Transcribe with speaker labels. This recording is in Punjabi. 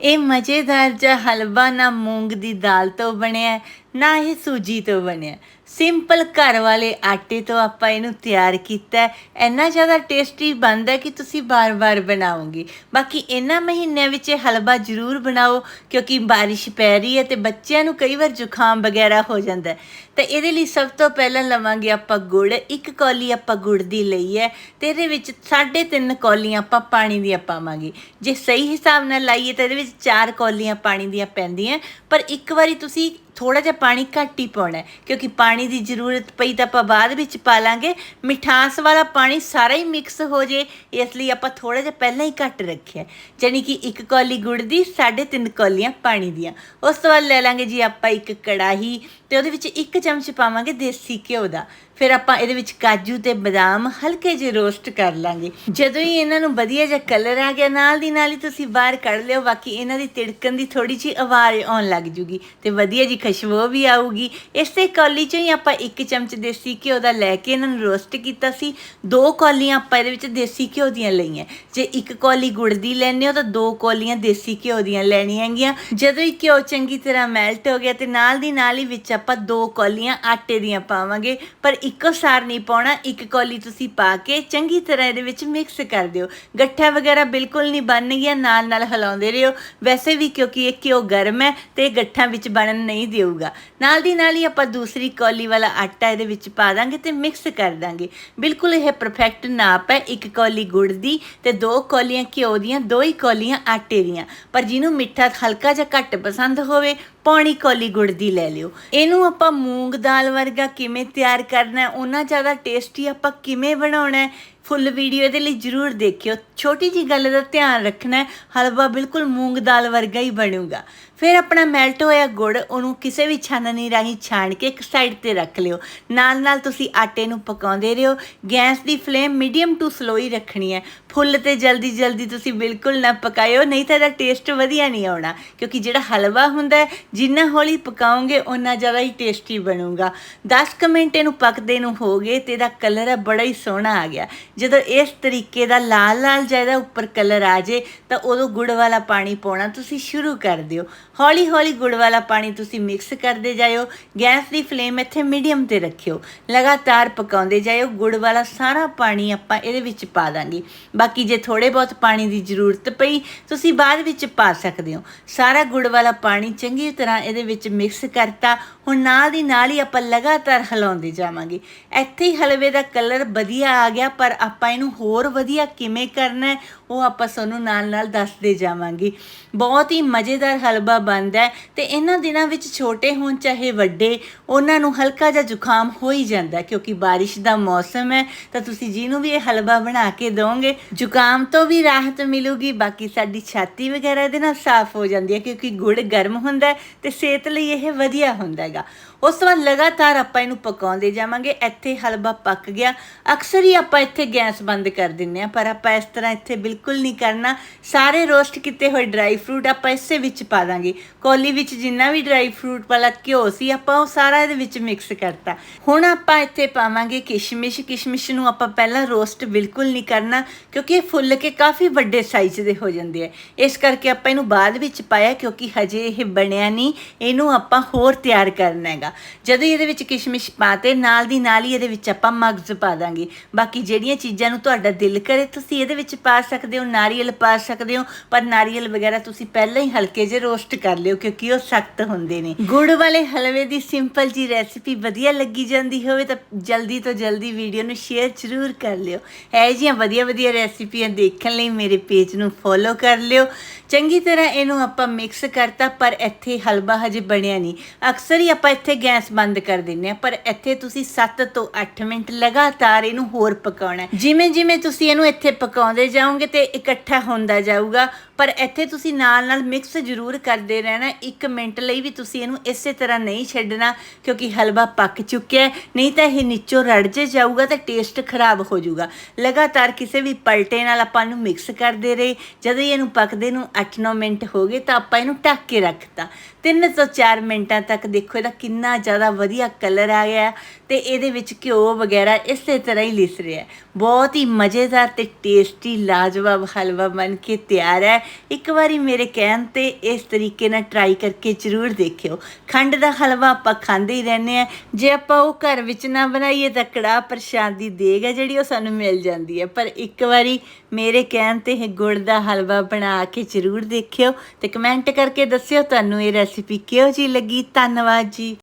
Speaker 1: ਇਹ ਮਜ਼ੇਦਾਰ ਜਿਹਾ ਹਲਵਾ ਨਾ ਮੂੰਗ ਦੀ ਦਾਲ ਤੋਂ ਬਣਿਆ ਨਾ ਇਹ ਸੂਜੀ ਤੋਂ ਬਣਿਆ ਸਿੰਪਲ ਘਰ ਵਾਲੇ ਆਟੇ ਤੋਂ ਆਪਾਂ ਇਹਨੂੰ ਤਿਆਰ ਕੀਤਾ ਹੈ। ਇੰਨਾ ਜ਼ਿਆਦਾ ਟੇਸਟੀ ਬਣਦਾ ਕਿ ਤੁਸੀਂ ਬਾਰ-ਬਾਰ ਬਣਾਓਗੇ। ਬਾਕੀ ਇਹਨਾਂ ਮਹੀਨਿਆਂ ਵਿੱਚ ਇਹ ਹਲਵਾ ਜ਼ਰੂਰ ਬਣਾਓ, ਕਿਉਂਕਿ ਬਾਰਿਸ਼ ਪੈ ਰਹੀ ਹੈ ਤੇ ਬੱਚਿਆਂ ਨੂੰ ਕਈ ਵਾਰ ਜ਼ੁਕਾਮ ਵਗੈਰਾ ਹੋ ਜਾਂਦਾ ਤਾਂ ਇਹਦੇ ਲਈ ਸਭ ਤੋਂ ਪਹਿਲਾਂ ਲਵਾਂਗੇ ਆਪਾਂ ਗੁੜ। ਇੱਕ ਕੌਲੀ ਆਪਾਂ ਗੁੜ ਦੀ ਲਈ ਹੈ ਤੇ ਇਹਦੇ ਵਿੱਚ 3.5 ਕੌਲੀਆਂ ਆਪਾਂ ਪਾਣੀ ਦੀਆਂ ਪਾਵਾਂਗੇ। ਜੇ ਸਹੀ ਹਿਸਾਬ ਨਾਲ ਲਾਈਏ ਤਾਂ ਇਹਦੇ ਵਿੱਚ 4 ਕੌਲੀਆਂ ਪਾਣੀ ਦੀਆਂ ਪੈਂਦੀਆਂ, ਪਰ ਇੱਕ ਵਾਰੀ ਤੁਸੀਂ ਥੋੜਾ ਜਿਹਾ ਪਾਣੀ ਘੱਟ ਹੀ ਪਾਉਣਾ ਕਿਉਂਕਿ ਪਾਣੀ ਦੀ ਜ਼ਰੂਰਤ ਪਈ ਤਾਂ ਆਪਾਂ ਬਾਅਦ ਵਿੱਚ ਪਾ ਲਾਂਗੇ। ਮਿਠਾਸ ਵਾਲਾ ਪਾਣੀ ਸਾਰਾ ਹੀ ਮਿਕਸ ਹੋ ਜੇ, ਇਸ ਲਈ ਆਪਾਂ ਥੋੜਾ ਜਿਹਾ ਪਹਿਲਾਂ ਹੀ ਘੱਟ ਰੱਖਿਆ ਜਾਨੀ ਕਿ ਇੱਕ ਕੌਲੀ ਗੁੜ ਦੀ 3.5 ਕੌਲੀਆਂ ਪਾਣੀ ਦੀਆਂ। ਉਸ ਤੋਂ ਬਾਅਦ ਲੈ ਲਾਂਗੇ ਜੀ ਆਪਾਂ ਇੱਕ ਕੜਾਹੀ ਤੇ ਉਹਦੇ ਵਿੱਚ ਇੱਕ ਚਮਚ ਪਾਵਾਂਗੇ ਦੇਸੀ ਘਿਓ ਦਾ। ਫਿਰ ਆਪਾਂ ਇਹਦੇ ਵਿੱਚ ਕਾਜੂ ਤੇ ਬਦਾਮ ਹਲਕੇ ਜਿਹੇ ਰੋਸਟ ਕਰ ਲਾਂਗੇ। ਜਦੋਂ ਹੀ ਇਹਨਾਂ ਨੂੰ ਵਧੀਆ ਜਿਹਾ ਕਲਰ ਆ ਗਿਆ, ਨਾਲ ਦੀ ਨਾਲ ਹੀ ਤੁਸੀਂ ਬਾਹਰ ਕੱਢ ਲਿਓ, ਬਾਕੀ ਇਹਨਾਂ ਦੀ ਤਿੜਕਣ ਦੀ ਥੋੜੀ ਜਿਹੀ ਆਵਾਜ਼ ਆਉਣ ਲੱਗ ਜੂਗੀ ਤੇ ਵਧੀਆ ਜੀ ਖੁਸ਼ਬੂ ਵੀ ਆਊਗੀ। ਇਸੇ ਕੌਲੀ ਚੋਂ ਹੀ ਆਪਾਂ ਇੱਕ ਚਮਚ ਦੇਸੀ ਘਿਓ ਦਾ ਲੈ ਕੇ ਇਹਨਾਂ ਨੂੰ ਰੋਸਟ ਕੀਤਾ ਸੀ। ਦੋ ਕੌਲੀਆਂ ਆਪਾਂ ਇਹਦੇ ਵਿੱਚ ਦੇਸੀ ਘਿਓ ਦੀਆਂ ਲਈਆਂ। ਜੇ ਇੱਕ ਕੌਲੀ ਗੁੜ ਦੀ ਲੈਣੇ ਹੋ ਤਾਂ ਦੋ ਕੌਲੀਆਂ ਦੇਸੀ ਘਿਓ ਦੀਆਂ ਲੈਣੀਆਂ ਹੈਗੀਆਂ। ਜਦੋਂ ਹੀ ਘਿਓ ਚੰਗੀ ਤਰ੍ਹਾਂ ਮੈਲਟ ਹੋ ਗਿਆ ਤੇ ਨਾਲ ਦੀ ਨਾਲ ਹੀ ਵਿੱਚ ਆਪਾਂ ਦੋ ਕੌਲੀਆਂ ਆਟੇ ਦੀਆਂ ਪਾਵਾਂਗੇ, ਪਰ ਇੱਕੋ ਸਾਰ ਨਹੀਂ ਪਾਉਣਾ, ਇੱਕ ਕੌਲੀ ਤੁਸੀਂ ਪਾ ਕੇ ਚੰਗੀ ਤਰ੍ਹਾਂ ਇਹਦੇ ਵਿੱਚ ਮਿਕਸ ਕਰ ਦਿਓ। ਗੱਠਾ ਵਗੈਰਾ ਬਿਲਕੁਲ ਨਹੀਂ ਬਣਨਗੀਆਂ ਨਾਲ ਨਾਲ ਹਿਲਾਉਂਦੇ ਰਹੋ। ਵੈਸੇ ਵੀ ਕਿਉਂਕਿ ਇਹ ਘਿਓ ਗਰਮ ਹੈ ਤੇ ਇਹ ਗੱਠਾਂ ਵਿੱਚ ਬਣਨ ਨਹੀਂ ਦੇਊਗਾ। ਨਾਲ ਦੀ ਨਾਲ ਹੀ ਆਪਾਂ ਦੂਸਰੀ ਕੌਲੀ ਵਾਲਾ ਆਟਾ ਇਹਦੇ ਵਿੱਚ ਪਾ ਦਾਂਗੇ ਤੇ ਮਿਕਸ ਕਰ ਦਾਂਗੇ। ਬਿਲਕੁਲ ਇਹ ਪਰਫੈਕਟ ਨਾਪ ਹੈ, ਇੱਕ ਕੌਲੀ ਗੁੜ ਦੀ ਤੇ ਦੋ ਕੌਲੀਆਂ ਘਿਓ ਦੀਆਂ, ਦੋ ਹੀ ਕੌਲੀਆਂ ਆਟੇ ਦੀਆਂ। ਪਰ ਜਿਹਨੂੰ ਮਿੱਠਾ ਹਲਕਾ ਜਿਹਾ ਘੱਟ ਪਸੰਦ ਹੋਵੇ ਪੌਣੀ ਕੋਲੀ ਗੁੜ ਦੀ ਲੈ ਲਿਓ। ਇਹਨੂੰ ਆਪਾਂ ਮੂੰਗ ਦਾਲ ਵਰਗਾ ਕਿਵੇਂ ਤਿਆਰ ਕਰਨਾ ਹੈ, ਉਹਨਾਂ ਜ਼ਿਆਦਾ ਟੇਸਟੀ ਆਪਾਂ ਕਿਵੇਂ ਬਣਾਉਣਾ ਹੈ ਫੁੱਲ ਵੀਡੀਓ ਦੇ ਲਈ ਜਰੂਰ ਦੇਖਿਓ। ਛੋਟੀ ਜੀ ਗੱਲ ਦਾ ਧਿਆਨ ਰੱਖਣਾ ਹੈ ਹਲਵਾ ਬਿਲਕੁਲ ਮੂੰਗ ਦਾਲ ਵਰਗਾ ਹੀ ਬਣੂਗਾ। ਫਿਰ ਆਪਣਾ ਮੈਲਟ ਹੋਇਆ ਗੁੜ, ਉਹਨੂੰ ਕਿਸੇ ਵੀ ਛਾਨਣੀ ਰਾਹੀਂ ਛਾਣ ਕੇ ਇੱਕ ਸਾਈਡ ਤੇ ਰੱਖ ਲਿਓ। ਨਾਲ ਨਾਲ ਤੁਸੀਂ ਆਟੇ ਨੂੰ ਪਕਾਉਂਦੇ ਰਹੋ। ਗੈਸ ਦੀ ਫਲੇਮ ਮੀਡੀਅਮ ਟੂ ਸਲੋ ਹੀ ਰੱਖਣੀ ਹੈ। ਫੁੱਲ ਤੇ ਜਲਦੀ ਜਲਦੀ ਤੁਸੀਂ ਬਿਲਕੁਲ ਨਾ ਪਕਾਇਓ, ਨਹੀਂ ਤਾਂ ਇਹਦਾ ਟੇਸਟ ਵਧੀਆ ਨਹੀਂ ਆਉਣਾ। ਕਿਉਂਕਿ ਜਿਹੜਾ ਹਲਵਾ ਹੁੰਦਾ ਹੈ, ਜਿੰਨਾ ਹੌਲੀ ਪਕਾਉਂਗੇ ਉਨਾ ਜ਼ਿਆਦਾ ਹੀ ਟੇਸਟੀ ਬਣੂਗਾ। 10 ਕੁ ਮਿੰਟ ਇਹਨੂੰ ਪੱਕਦੇ ਨੂੰ ਹੋ ਗਏ ਤੇ ਇਹਦਾ ਕਲਰ ਹੈ ਬੜਾ ਹੀ ਸੋਹਣਾ ਆ ਗਿਆ। ਜਦੋਂ ਇਸ ਤਰੀਕੇ ਦਾ ਲਾਲ ਲਾਲ ਜਿਹਦਾ ਉੱਪਰ ਕਲਰ ਆ ਜੇ, ਤਾਂ ਉਦੋਂ ਗੁੜ ਵਾਲਾ ਪਾਣੀ ਪਾਉਣਾ ਤੁਸੀਂ ਸ਼ੁਰੂ ਕਰ ਦਿਓ। ਹੌਲੀ ਹੌਲੀ ਗੁੜ ਵਾਲਾ ਪਾਣੀ ਤੁਸੀਂ ਮਿਕਸ ਕਰਦੇ ਜਾਇਓ, ਗੈਸ ਦੀ ਫਲੇਮ ਇੱਥੇ ਮੀਡੀਅਮ ਤੇ ਰੱਖਿਓ। ਲਗਾਤਾਰ ਪਕਾਉਂਦੇ ਜਾਇਓ, ਗੁੜ ਵਾਲਾ ਸਾਰਾ ਪਾਣੀ ਆਪਾਂ ਇਹਦੇ ਵਿੱਚ ਪਾ ਦਾਂਗੇ। ਬਾਕੀ ਜੇ ਥੋੜੇ ਬਹੁਤ ਪਾਣੀ ਦੀ ਜ਼ਰੂਰਤ ਪਈ, ਤੁਸੀਂ ਬਾਅਦ ਵਿੱਚ ਪਾ ਸਕਦੇ ਹੋ। ਸਾਰਾ ਗੁੜ ਵਾਲਾ ਪਾਣੀ ਚੰਗੀ ਤਰ੍ਹਾਂ ਇਹਦੇ ਵਿੱਚ ਮਿਕਸ ਕਰਤਾ, ਹੁਣ ਨਾਲ ਦੀ ਨਾਲ ਹੀ ਆਪਾਂ ਲਗਾਤਾਰ ਹਿਲਾਉਂਦੇ ਜਾਵਾਂਗੇ। ਇੱਥੇ ਹੀ ਹਲਵੇ ਦਾ ਕਲਰ ਵਧੀਆ ਆ ਗਿਆ, ਪਰ ਆਪਾਂ ਇਹਨੂੰ ਹੋਰ ਵਧੀਆ ਕਿਵੇਂ ਕਰਨਾ ਉਹ ਆਪਾਂ ਤੁਹਾਨੂੰ ਨਾਲ ਨਾਲ ਦੱਸਦੇ ਜਾਵਾਂਗੇ। ਬਹੁਤ ਹੀ ਮਜ਼ੇਦਾਰ ਹਲਵਾ ਬਣਦਾ ਹੈ ਤੇ ਇਹਨਾਂ ਦਿਨਾਂ ਵਿੱਚ ਛੋਟੇ ਹੋਣ ਚਾਹੇ ਵੱਡੇ, ਉਹਨਾਂ ਨੂੰ ਹਲਕਾ ਜਿਹਾ ਜ਼ੁਕਾਮ ਹੋ ਹੀ ਜਾਂਦਾ ਕਿਉਂਕਿ ਬਾਰਿਸ਼ ਦਾ ਮੌਸਮ ਹੈ, ਤਾਂ ਤੁਸੀਂ ਜਿਹਨੂੰ ਵੀ ਇਹ ਹਲਵਾ ਬਣਾ ਕੇ ਦੋਗੇ ਜ਼ੁਕਾਮ ਤੋਂ ਵੀ ਰਾਹਤ ਮਿਲੂਗੀ, ਬਾਕੀ ਸਾਡੀ ਛਾਤੀ ਵਗੈਰਾ ਇਹਦੇ ਨਾਲ ਸਾਫ਼ ਹੋ ਜਾਂਦੀ ਹੈ ਕਿਉਂਕਿ ਗੁੜ ਗਰਮ ਹੁੰਦਾ ਹੈ ਤੇ ਸਿਹਤ ਲਈ ਇਹ ਵਧੀਆ ਹੁੰਦਾ ਹੈਗਾ। ਉਸ ਤੋਂ ਬਾਅਦ ਲਗਾਤਾਰ ਆਪਾਂ ਇਹਨੂੰ ਪਕਾਉਂਦੇ ਜਾਵਾਂਗੇ, ਇੱਥੇ ਹਲਵਾ ਪੱਕ ਗਿਆ। ਅਕਸਰ ਹੀ ਆਪਾਂ ਇੱਥੇ ਗੈਸ ਬੰਦ ਕਰ ਦਿੰਨੇ ਆ ਪਰ ਆਪਾਂ ਇਸ ਤਰ੍ਹਾਂ ਇੱਥੇ ਬਿਲਕੁਲ ਨਹੀਂ ਕਰਨਾ। ਸਾਰੇ ਰੋਸਟ ਕੀਤੇ ਹੋਏ ਡਰਾਈ ਫਰੂਟ ਆਪਾਂ ਇਸੇ ਵਿੱਚ ਪਾ ਦਾਂਗੇ। ਕੋਲੀ ਵਿੱਚ ਜਿੰਨਾ ਵੀ ਡਰਾਈ ਫਰੂਟ ਵਾਲਾ ਘਿਓ ਸੀ, ਆਪਾਂ ਉਹ ਸਾਰਾ ਇਹਦੇ ਵਿੱਚ ਮਿਕਸ ਕਰਤਾ। ਹੁਣ ਆਪਾਂ ਇੱਥੇ ਪਾਵਾਂਗੇ ਕਿਸ਼ਮਿਸ਼। ਕਿਸ਼ਮਿਸ਼ ਨੂੰ ਆਪਾਂ ਪਹਿਲਾਂ ਰੋਸਟ ਬਿਲਕੁਲ ਨਹੀਂ ਕਰਨਾ, ਕਿਉਂਕਿ ਇਹ ਫੁੱਲ ਕੇ ਕਾਫੀ ਵੱਡੇ ਸਾਈਜ਼ ਦੇ ਹੋ ਜਾਂਦੇ ਆ। ਇਸ ਕਰਕੇ ਆਪਾਂ ਇਹਨੂੰ ਬਾਅਦ ਵਿੱਚ ਪਾਇਆ, ਕਿਉਂਕਿ ਹਜੇ ਇਹ ਬਣਿਆ ਨਹੀਂ। ਇਹਨੂੰ ਆਪਾਂ ਹੋਰ ਤਿਆਰ ਕਰਨਾ ਹੈਗਾ। ਜਦੋਂ ਇਹਦੇ ਵਿੱਚ ਕਿਸ਼ਮਿਸ਼ ਪਾਤੇ ਨਾਲ ਦੀ ਨਾਲ ਹੀ ਇਹਦੇ ਵਿੱਚ ਆਪਾਂ ਮਗਜ਼ ਪਾ ਦਾਂਗੇ। ਬਾਕੀ ਜਿਹੜੀਆਂ ਚੀਜ਼ਾਂ ਨੂੰ ਤੁਹਾਡਾ ਦਿਲ ਕਰੇ, ਤੁਸੀਂ ਇਹਦੇ ਵਿੱਚ ਪਾ ਸਕਦੇ ਸਕਦੇ ਹੋ, ਨਾਰੀਅਲ ਪਾ ਸਕਦੇ ਹੋ, ਪਰ ਨਾਰੀਅਲ ਵਗੈਰਾ ਤੁਸੀਂ ਪਹਿਲਾਂ ਹੀ ਹਲਕੇ ਜਿਹੇ ਰੋਸਟ ਕਰ ਲਿਓ, ਕਿਉਂਕਿ ਉਹ ਸਖਤ ਹੁੰਦੇ ਨੇ। ਗੁੜ ਵਾਲੇ ਹਲਵੇ ਦੀ ਸਿੰਪਲ ਜੀ ਰੈਸਿਪੀ ਵਧੀਆ ਲੱਗੀ ਜਾਂਦੀ ਹੋਵੇ ਤਾਂ ਜਲਦੀ ਤੋਂ ਜਲਦੀ ਵੀਡੀਓ ਨੂੰ ਸ਼ੇਅਰ ਜ਼ਰੂਰ ਕਰ ਲਿਓ। ਇਹ ਜੀਆਂ ਵਧੀਆ ਵਧੀਆ ਰੈਸਿਪੀਆਂ ਦੇਖਣ ਲਈ ਮੇਰੇ ਪੇਜ ਨੂੰ ਫੋਲੋ ਕਰ ਲਿਓ। ਚੰਗੀ ਤਰ੍ਹਾਂ ਇਹਨੂੰ ਆਪਾਂ ਮਿਕਸ ਕਰਤਾ, ਪਰ ਇੱਥੇ ਹਲਵਾ ਹਜੇ ਬਣਿਆ ਨਹੀਂ। ਅਕਸਰ ਹੀ ਆਪਾਂ ਇੱਥੇ ਗੈਸ ਬੰਦ ਕਰ ਦਿੰਨੇ ਆ ਪਰ ਇੱਥੇ ਤੁਸੀਂ 7 ਤੋਂ 8 ਮਿੰਟ ਲਗਾਤਾਰ ਇਹਨੂੰ ਹੋਰ ਪਕਾਉਣਾ ਜਿਵੇਂ ਜਿਵੇਂ ਤੁਸੀਂ ਇਹਨੂੰ ਇੱਥੇ ਪਕਾਉਂਦੇ ਜਾਓਗੇ ਤੇ ਇਕੱਠਾ ਹੁੰਦਾ ਜਾਊਗਾ। ਪਰ ਇੱਥੇ ਤੁਸੀਂ ਨਾਲ ਨਾਲ ਮਿਕਸ ਜ਼ਰੂਰ ਕਰਦੇ ਰਹਿਣਾ 1 ਮਿੰਟ ਲਈ ਵੀ ਤੁਸੀਂ ਇਹਨੂੰ ਇਸੇ ਤਰ੍ਹਾਂ ਨਹੀਂ ਛੱਡਣਾ ਕਿਉਂਕਿ ਹਲਵਾ ਪੱਕ ਚੁੱਕਿਆ ਨਹੀਂ ਤਾਂ ਇਹ ਨੀਚੋਂ ਰੜ ਜੇ ਜਾਊਗਾ ਤਾਂ ਟੇਸਟ ਖਰਾਬ ਹੋ ਜਾਊਗਾ। ਲਗਾਤਾਰ ਕਿਸੇ ਵੀ ਪਲਟੇ ਨਾਲ ਆਪਾਂ ਇਹਨੂੰ ਮਿਕਸ ਕਰਦੇ ਰਹੇ, ਜਦੋਂ ਇਹਨੂੰ ਪੱਕਦੇ ਨੂੰ 8-9 ਮਿੰਟ ਹੋ ਗਏ ਤਾਂ ਆਪਾਂ ਇਹਨੂੰ ਢੱਕ ਕੇ ਰੱਖਤਾ। 3 ਤੋਂ 4 ਮਿੰਟਾਂ ਤੱਕ ਦੇਖੋ ਇਹਦਾ ਕਿੰਨਾ ਜ਼ਿਆਦਾ ਵਧੀਆ ਕਲਰ ਆ ਗਿਆ ਤੇ ਇਹਦੇ ਵਿੱਚ ਘਿਓ ਵਗੈਰਾ ਇਸੇ ਤਰ੍ਹਾਂ ਹੀ ਲਿਸ ਰਿਹਾ ਬਹੁਤ ਹੀ ਮਜ਼ੇਦਾਰ ਤੇ ਟੇਸਟੀ ਲਾਜਵਾਬ ਹਲਵਾ ਬਣ ਕੇ ਤਿਆਰ ਹੈ। ਇੱਕ ਵਾਰੀ ਮੇਰੇ ਕਹਿਣ ਤੇ ਇਸ ਤਰੀਕੇ ਨਾਲ ਟਰਾਈ ਕਰਕੇ ਜ਼ਰੂਰ ਦੇਖਿਓ। ਖੰਡ ਦਾ ਹਲਵਾ ਆਪਾਂ ਖਾਂਦੇ ਹੀ ਰਹਿੰਦੇ ਆ ਜੇ ਆਪਾਂ ਉਹ ਘਰ ਵਿੱਚ ਨਾ ਬਣਾਈਏ ਤਾਂ ਕੜਾਹ ਪ੍ਰਸ਼ਾਦ ਦੀ ਦੇਗ ਹੈ ਜਿਹੜੀ ਉਹ ਸਾਨੂੰ ਮਿਲ ਜਾਂਦੀ ਹੈ। ਪਰ ਇੱਕ ਵਾਰੀ ਮੇਰੇ ਕਹਿਣ ਤੇ ਇਹ ਗੁੜ ਦਾ ਹਲਵਾ ਬਣਾ ਕੇ ਜ਼ਰੂਰ ਦੇਖਿਓ ਤੇ ਕਮੈਂਟ ਕਰਕੇ ਦੱਸਿਓ ਤੁਹਾਨੂੰ ਇਹ ਰੈਸਿਪੀ ਕਿਹੋ ਜਿਹੀ ਲੱਗੀ। ਧੰਨਵਾਦ ਜੀ।